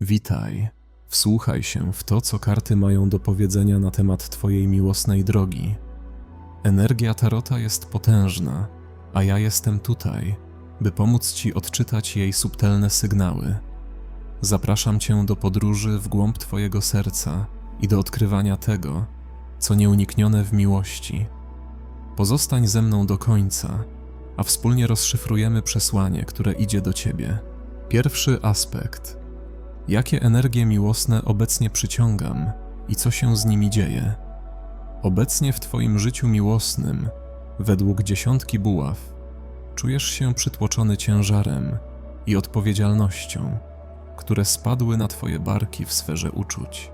Witaj. Wsłuchaj się w to, co karty mają do powiedzenia na temat Twojej miłosnej drogi. Energia Tarota jest potężna, a ja jestem tutaj, by pomóc Ci odczytać jej subtelne sygnały. Zapraszam Cię do podróży w głąb Twojego serca i do odkrywania tego, co nieuniknione w miłości. Pozostań ze mną do końca, a wspólnie rozszyfrujemy przesłanie, które idzie do Ciebie. Pierwszy aspekt. Jakie energie miłosne obecnie przyciągam i co się z nimi dzieje? Obecnie w Twoim życiu miłosnym, według dziesiątki buław, czujesz się przytłoczony ciężarem i odpowiedzialnością, które spadły na Twoje barki w sferze uczuć.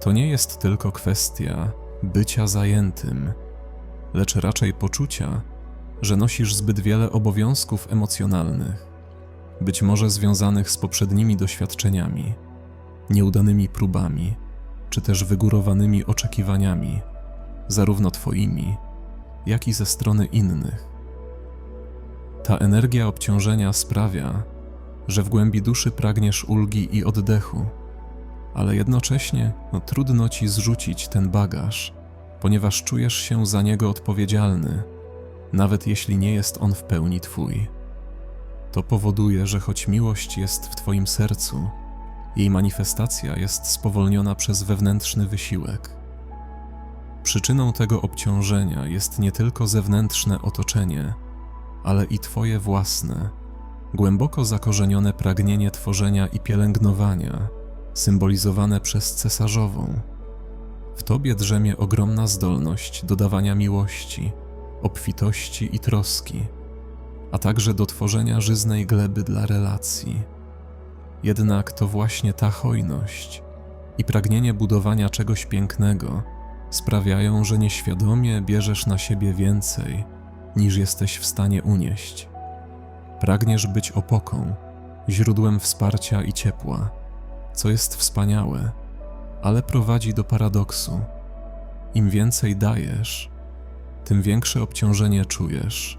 To nie jest tylko kwestia bycia zajętym, lecz raczej poczucia, że nosisz zbyt wiele obowiązków emocjonalnych, być może związanych z poprzednimi doświadczeniami, nieudanymi próbami, czy też wygórowanymi oczekiwaniami, zarówno Twoimi, jak i ze strony innych. Ta energia obciążenia sprawia, że w głębi duszy pragniesz ulgi i oddechu, ale jednocześnie no, trudno ci zrzucić ten bagaż, ponieważ czujesz się za niego odpowiedzialny, nawet jeśli nie jest on w pełni twój. To powoduje, że choć miłość jest w twoim sercu, jej manifestacja jest spowolniona przez wewnętrzny wysiłek. Przyczyną tego obciążenia jest nie tylko zewnętrzne otoczenie, ale i twoje własne, głęboko zakorzenione pragnienie tworzenia i pielęgnowania, symbolizowane przez cesarzową. W tobie drzemie ogromna zdolność dodawania miłości, obfitości i troski, a także do tworzenia żyznej gleby dla relacji. Jednak to właśnie ta hojność i pragnienie budowania czegoś pięknego sprawiają, że nieświadomie bierzesz na siebie więcej, niż jesteś w stanie unieść. Pragniesz być opoką, źródłem wsparcia i ciepła, co jest wspaniałe, ale prowadzi do paradoksu. Im więcej dajesz, tym większe obciążenie czujesz,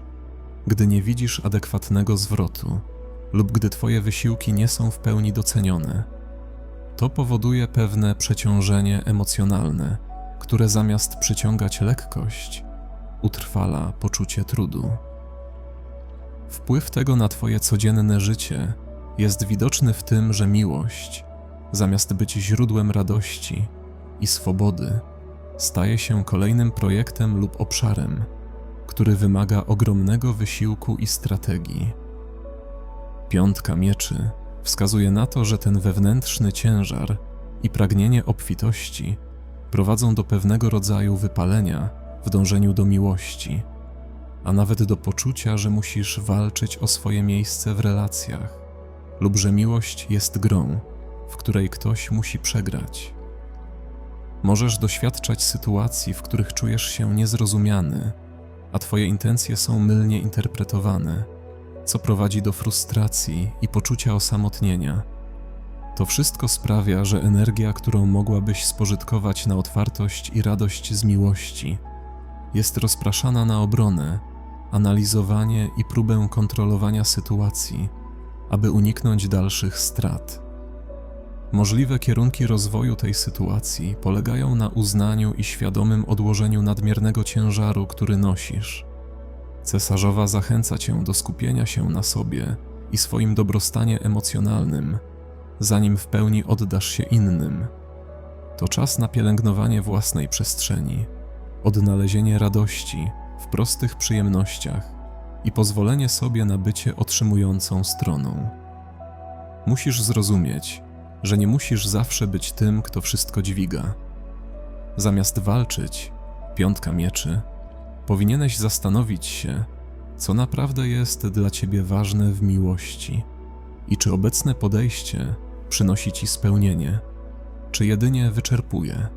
gdy nie widzisz adekwatnego zwrotu lub gdy Twoje wysiłki nie są w pełni docenione. To powoduje pewne przeciążenie emocjonalne, które zamiast przyciągać lekkość, utrwala poczucie trudu. Wpływ tego na Twoje codzienne życie jest widoczny w tym, że miłość, zamiast być źródłem radości i swobody, staje się kolejnym projektem lub obszarem, który wymaga ogromnego wysiłku i strategii. Piątka mieczy wskazuje na to, że ten wewnętrzny ciężar i pragnienie obfitości prowadzą do pewnego rodzaju wypalenia w dążeniu do miłości, a nawet do poczucia, że musisz walczyć o swoje miejsce w relacjach, lub że miłość jest grą, w której ktoś musi przegrać. Możesz doświadczać sytuacji, w których czujesz się niezrozumiany, a Twoje intencje są mylnie interpretowane, co prowadzi do frustracji i poczucia osamotnienia. To wszystko sprawia, że energia, którą mogłabyś spożytkować na otwartość i radość z miłości, jest rozpraszana na obronę, analizowanie i próbę kontrolowania sytuacji, aby uniknąć dalszych strat. Możliwe kierunki rozwoju tej sytuacji polegają na uznaniu i świadomym odłożeniu nadmiernego ciężaru, który nosisz. Cesarzowa zachęca cię do skupienia się na sobie i swoim dobrostanie emocjonalnym, zanim w pełni oddasz się innym. To czas na pielęgnowanie własnej przestrzeni, odnalezienie radości w prostych przyjemnościach i pozwolenie sobie na bycie otrzymującą stroną. Musisz zrozumieć, że nie musisz zawsze być tym, kto wszystko dźwiga. Zamiast walczyć, piątka mieczy, powinieneś zastanowić się, co naprawdę jest dla ciebie ważne w miłości i czy obecne podejście przynosi ci spełnienie, czy jedynie wyczerpuje.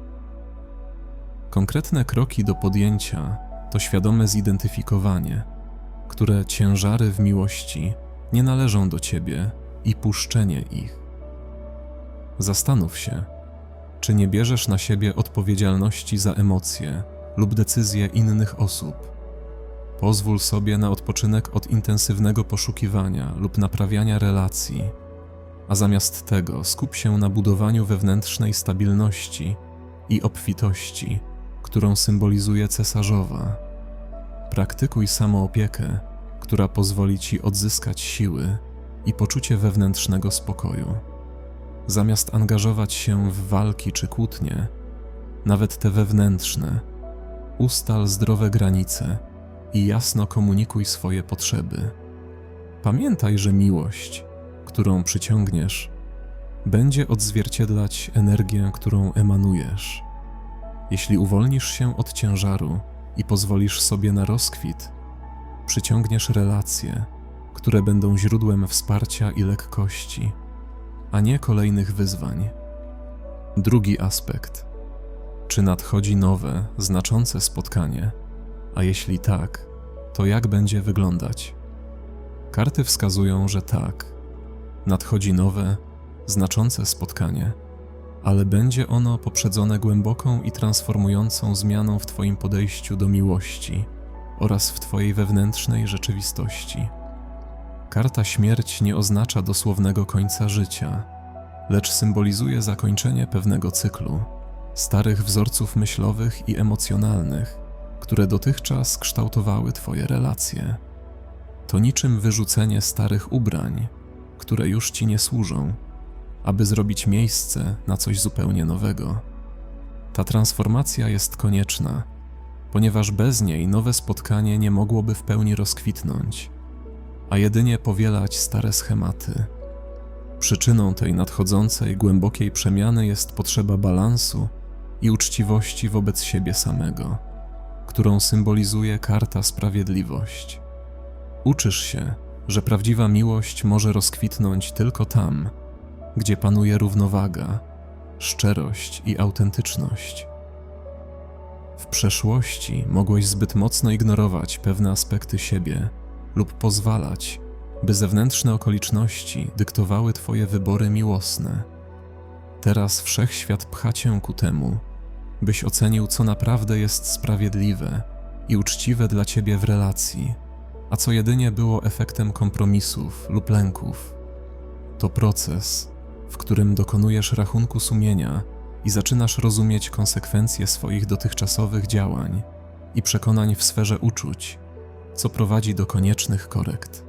Konkretne kroki do podjęcia to świadome zidentyfikowanie, które ciężary w miłości nie należą do ciebie i puszczenie ich. Zastanów się, czy nie bierzesz na siebie odpowiedzialności za emocje lub decyzje innych osób. Pozwól sobie na odpoczynek od intensywnego poszukiwania lub naprawiania relacji. a zamiast tego skup się na budowaniu wewnętrznej stabilności i obfitości, którą symbolizuje cesarzowa. Praktykuj samoopiekę, która pozwoli ci odzyskać siły i poczucie wewnętrznego spokoju. Zamiast angażować się w walki czy kłótnie, nawet te wewnętrzne, ustal zdrowe granice i jasno komunikuj swoje potrzeby. Pamiętaj, że miłość, którą przyciągniesz, będzie odzwierciedlać energię, którą emanujesz. Jeśli uwolnisz się od ciężaru i pozwolisz sobie na rozkwit, przyciągniesz relacje, które będą źródłem wsparcia i lekkości, a nie kolejnych wyzwań. Drugi aspekt. Czy nadchodzi nowe, znaczące spotkanie? A jeśli tak, to jak będzie wyglądać? Karty wskazują, że tak. Nadchodzi nowe, znaczące spotkanie, ale będzie ono poprzedzone głęboką i transformującą zmianą w Twoim podejściu do miłości oraz w Twojej wewnętrznej rzeczywistości. Karta śmierć nie oznacza dosłownego końca życia, lecz symbolizuje zakończenie pewnego cyklu, starych wzorców myślowych i emocjonalnych, które dotychczas kształtowały Twoje relacje. To niczym wyrzucenie starych ubrań, które już Ci nie służą, aby zrobić miejsce na coś zupełnie nowego. Ta transformacja jest konieczna, ponieważ bez niej nowe spotkanie nie mogłoby w pełni rozkwitnąć, a jedynie powielać stare schematy. Przyczyną tej nadchodzącej, głębokiej przemiany jest potrzeba balansu i uczciwości wobec siebie samego, którą symbolizuje karta sprawiedliwość. Uczysz się, że prawdziwa miłość może rozkwitnąć tylko tam, gdzie panuje równowaga, szczerość i autentyczność. W przeszłości mogłeś zbyt mocno ignorować pewne aspekty siebie lub pozwalać, by zewnętrzne okoliczności dyktowały Twoje wybory miłosne. Teraz wszechświat pcha Cię ku temu, byś ocenił, co naprawdę jest sprawiedliwe i uczciwe dla Ciebie w relacji, a co jedynie było efektem kompromisów lub lęków. To proces, w którym dokonujesz rachunku sumienia i zaczynasz rozumieć konsekwencje swoich dotychczasowych działań i przekonań w sferze uczuć, co prowadzi do koniecznych korekt.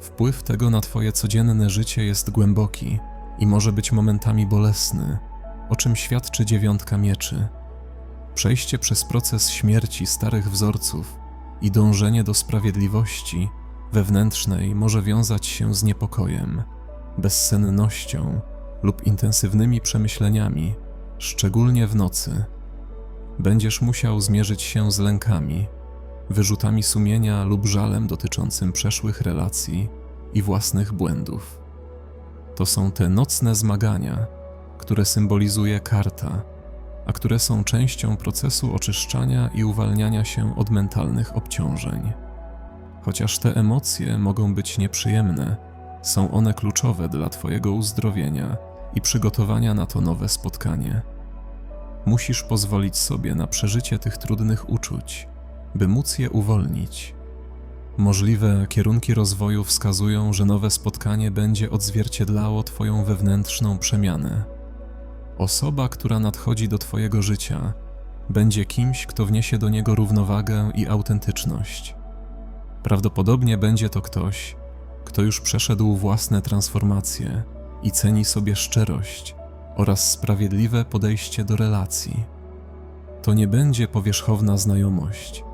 Wpływ tego na Twoje codzienne życie jest głęboki i może być momentami bolesny, o czym świadczy dziewiątka mieczy. Przejście przez proces śmierci starych wzorców i dążenie do sprawiedliwości wewnętrznej może wiązać się z niepokojem, bezsennością lub intensywnymi przemyśleniami, szczególnie w nocy. Będziesz musiał zmierzyć się z lękami, wyrzutami sumienia lub żalem dotyczącym przeszłych relacji i własnych błędów. To są te nocne zmagania, które symbolizuje karta, a które są częścią procesu oczyszczania i uwalniania się od mentalnych obciążeń. Chociaż te emocje mogą być nieprzyjemne, są one kluczowe dla Twojego uzdrowienia i przygotowania na to nowe spotkanie. Musisz pozwolić sobie na przeżycie tych trudnych uczuć, by móc je uwolnić. Możliwe kierunki rozwoju wskazują, że nowe spotkanie będzie odzwierciedlało Twoją wewnętrzną przemianę. Osoba, która nadchodzi do Twojego życia, będzie kimś, kto wniesie do niego równowagę i autentyczność. Prawdopodobnie będzie to ktoś, kto już przeszedł własne transformacje i ceni sobie szczerość oraz sprawiedliwe podejście do relacji. To nie będzie powierzchowna znajomość,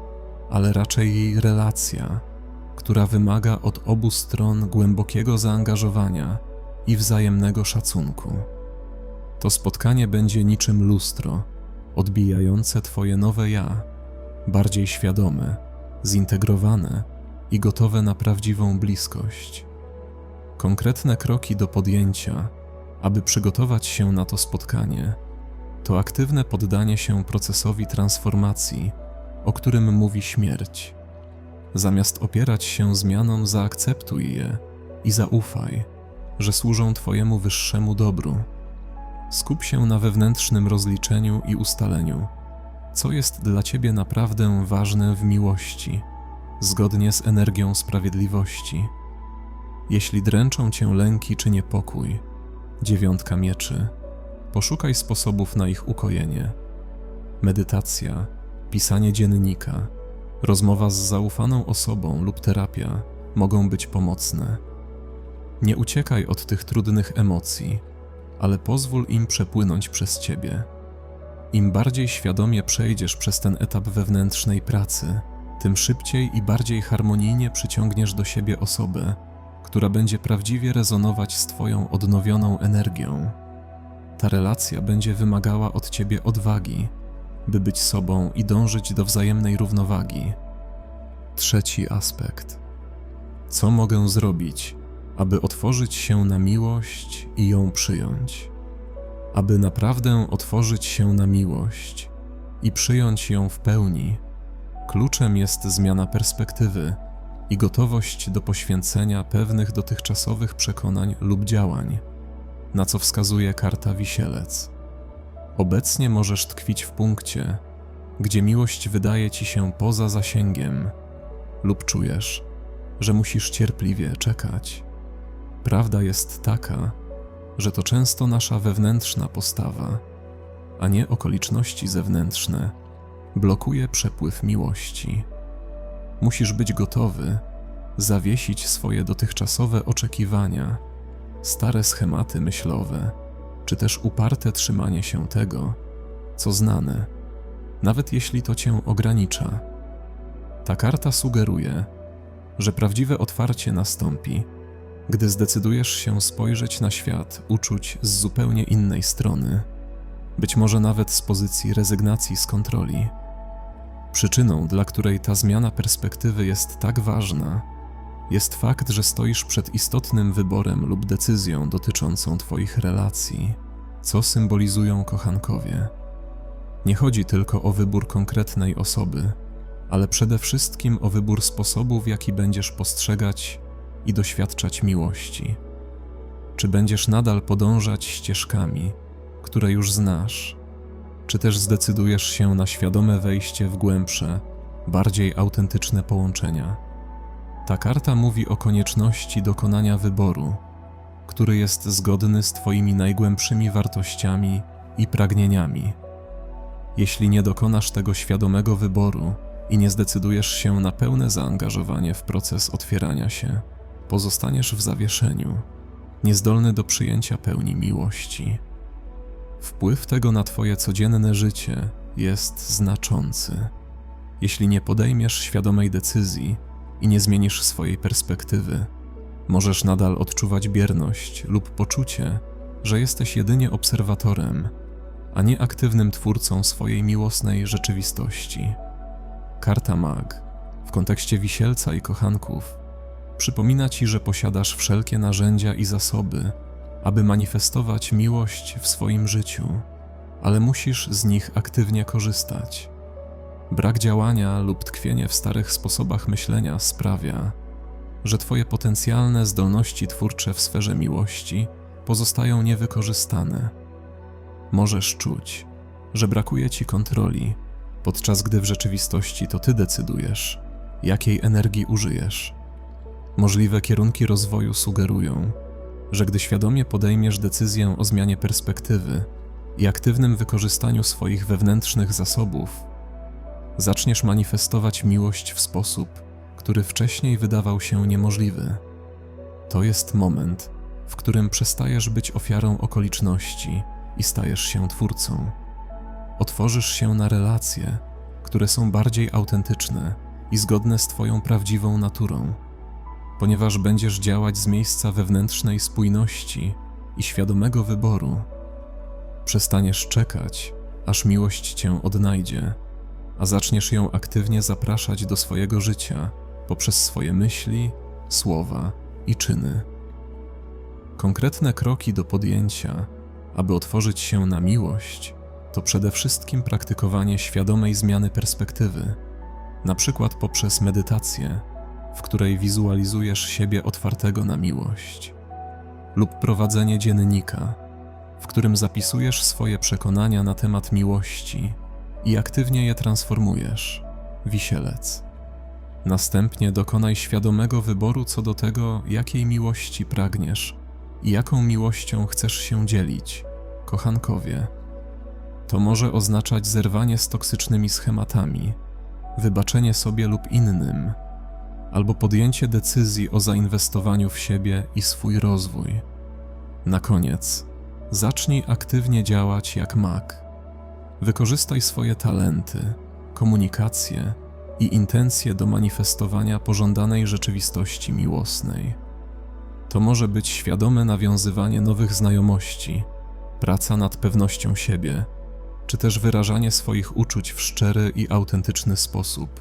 ale raczej relacja, która wymaga od obu stron głębokiego zaangażowania i wzajemnego szacunku. To spotkanie będzie niczym lustro, odbijające Twoje nowe ja, bardziej świadome, zintegrowane i gotowe na prawdziwą bliskość. Konkretne kroki do podjęcia, aby przygotować się na to spotkanie, to aktywne poddanie się procesowi transformacji, o którym mówi śmierć. Zamiast opierać się zmianom, zaakceptuj je i zaufaj, że służą Twojemu wyższemu dobru. Skup się na wewnętrznym rozliczeniu i ustaleniu, co jest dla Ciebie naprawdę ważne w miłości, zgodnie z energią sprawiedliwości. Jeśli dręczą cię lęki czy niepokój, dziewiątka mieczy, poszukaj sposobów na ich ukojenie. Medytacja, pisanie dziennika, rozmowa z zaufaną osobą lub terapia mogą być pomocne. Nie uciekaj od tych trudnych emocji, ale pozwól im przepłynąć przez ciebie. Im bardziej świadomie przejdziesz przez ten etap wewnętrznej pracy, tym szybciej i bardziej harmonijnie przyciągniesz do siebie osobę, która będzie prawdziwie rezonować z Twoją odnowioną energią. Ta relacja będzie wymagała od Ciebie odwagi, by być sobą i dążyć do wzajemnej równowagi. Trzeci aspekt. Co mogę zrobić, aby otworzyć się na miłość i ją przyjąć? Aby naprawdę otworzyć się na miłość i przyjąć ją w pełni, kluczem jest zmiana perspektywy i gotowość do poświęcenia pewnych dotychczasowych przekonań lub działań, na co wskazuje karta Wisielec. Obecnie możesz tkwić w punkcie, gdzie miłość wydaje ci się poza zasięgiem, lub czujesz, że musisz cierpliwie czekać. Prawda jest taka, że to często nasza wewnętrzna postawa, a nie okoliczności zewnętrzne, blokuje przepływ miłości. Musisz być gotowy zawiesić swoje dotychczasowe oczekiwania, stare schematy myślowe, czy też uparte trzymanie się tego, co znane, nawet jeśli to cię ogranicza. Ta karta sugeruje, że prawdziwe otwarcie nastąpi, gdy zdecydujesz się spojrzeć na świat uczuć z zupełnie innej strony, być może nawet z pozycji rezygnacji z kontroli. Przyczyną, dla której ta zmiana perspektywy jest tak ważna, jest fakt, że stoisz przed istotnym wyborem lub decyzją dotyczącą Twoich relacji, co symbolizują kochankowie. Nie chodzi tylko o wybór konkretnej osoby, ale przede wszystkim o wybór sposobu, w jaki będziesz postrzegać i doświadczać miłości. Czy będziesz nadal podążać ścieżkami, które już znasz, czy też zdecydujesz się na świadome wejście w głębsze, bardziej autentyczne połączenia. Ta karta mówi o konieczności dokonania wyboru, który jest zgodny z Twoimi najgłębszymi wartościami i pragnieniami. Jeśli nie dokonasz tego świadomego wyboru i nie zdecydujesz się na pełne zaangażowanie w proces otwierania się, pozostaniesz w zawieszeniu, niezdolny do przyjęcia pełni miłości. Wpływ tego na Twoje codzienne życie jest znaczący. Jeśli nie podejmiesz świadomej decyzji i nie zmienisz swojej perspektywy, możesz nadal odczuwać bierność lub poczucie, że jesteś jedynie obserwatorem, a nie aktywnym twórcą swojej miłosnej rzeczywistości. Karta Mag w kontekście wisielca i kochanków przypomina ci, że posiadasz wszelkie narzędzia i zasoby, aby manifestować miłość w swoim życiu, ale musisz z nich aktywnie korzystać. Brak działania lub tkwienie w starych sposobach myślenia sprawia, że Twoje potencjalne zdolności twórcze w sferze miłości pozostają niewykorzystane. Możesz czuć, że brakuje Ci kontroli, podczas gdy w rzeczywistości to Ty decydujesz, jakiej energii użyjesz. Możliwe kierunki rozwoju sugerują, że gdy świadomie podejmiesz decyzję o zmianie perspektywy i aktywnym wykorzystaniu swoich wewnętrznych zasobów, zaczniesz manifestować miłość w sposób, który wcześniej wydawał się niemożliwy. To jest moment, w którym przestajesz być ofiarą okoliczności i stajesz się twórcą. Otworzysz się na relacje, które są bardziej autentyczne i zgodne z Twoją prawdziwą naturą ponieważ będziesz działać z miejsca wewnętrznej spójności i świadomego wyboru. Przestaniesz czekać, aż miłość cię odnajdzie, a zaczniesz ją aktywnie zapraszać do swojego życia poprzez swoje myśli, słowa i czyny. Konkretne kroki do podjęcia, aby otworzyć się na miłość, to przede wszystkim praktykowanie świadomej zmiany perspektywy, na przykład poprzez medytację w której wizualizujesz siebie otwartego na miłość, lub prowadzenie dziennika, w którym zapisujesz swoje przekonania na temat miłości i aktywnie je transformujesz. Wisielec. Następnie dokonaj świadomego wyboru co do tego, jakiej miłości pragniesz i jaką miłością chcesz się dzielić, kochankowie. To może oznaczać zerwanie z toksycznymi schematami, wybaczenie sobie lub innym, albo podjęcie decyzji o zainwestowaniu w siebie i swój rozwój. Na koniec, zacznij aktywnie działać jak mag. Wykorzystaj swoje talenty, komunikację i intencje do manifestowania pożądanej rzeczywistości miłosnej. To może być świadome nawiązywanie nowych znajomości, praca nad pewnością siebie, czy też wyrażanie swoich uczuć w szczery i autentyczny sposób.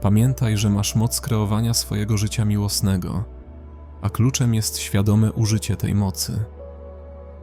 Pamiętaj, że masz moc kreowania swojego życia miłosnego, a kluczem jest świadome użycie tej mocy.